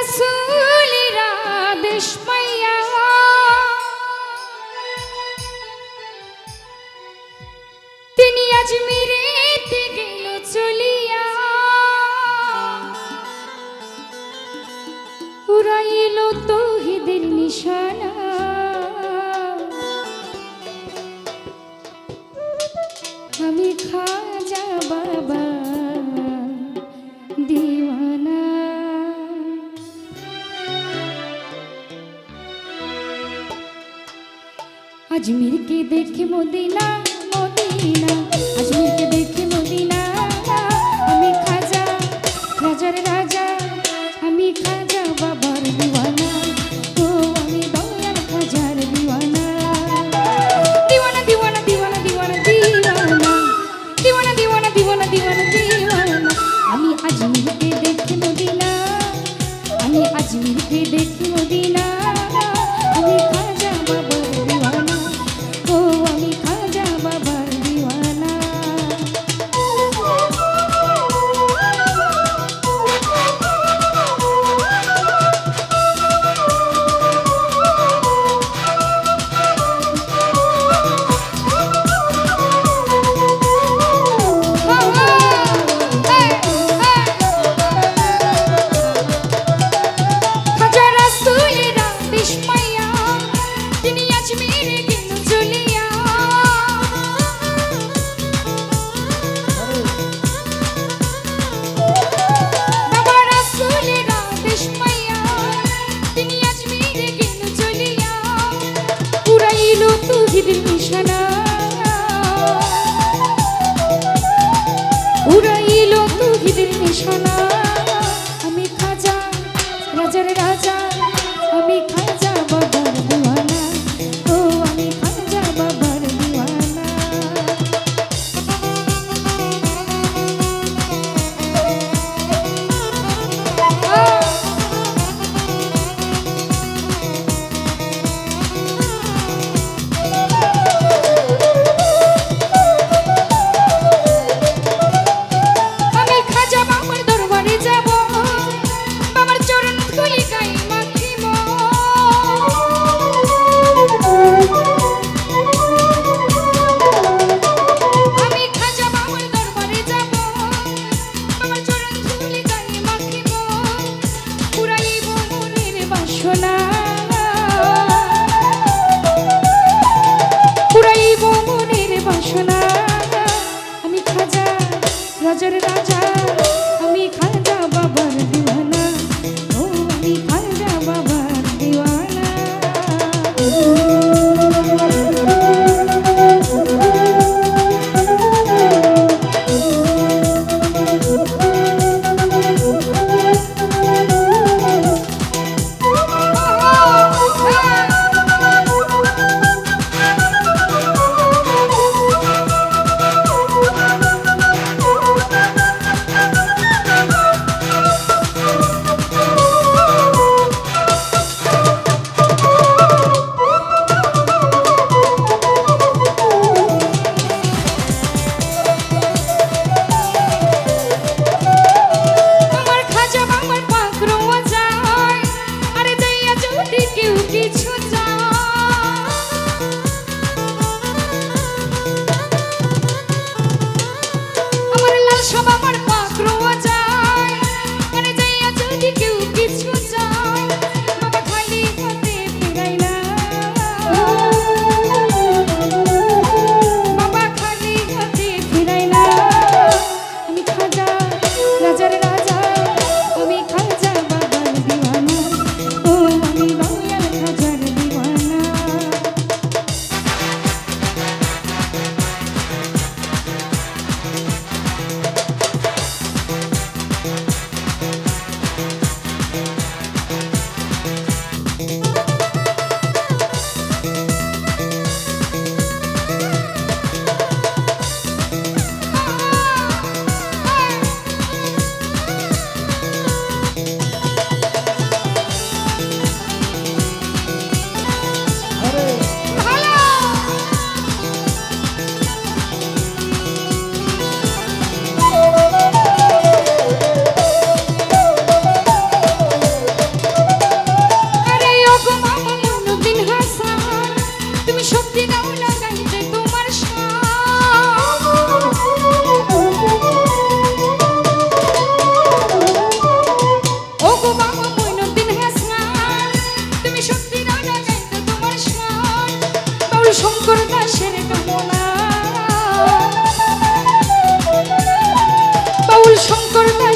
রসুল রাদেশ পাইয়া। তিনি আজমিরেতে গেল চলিয়া। উড়াইল তহিদের নিশানা। আজমির কে দেখে মদিনা মদিনা।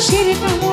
মানুষের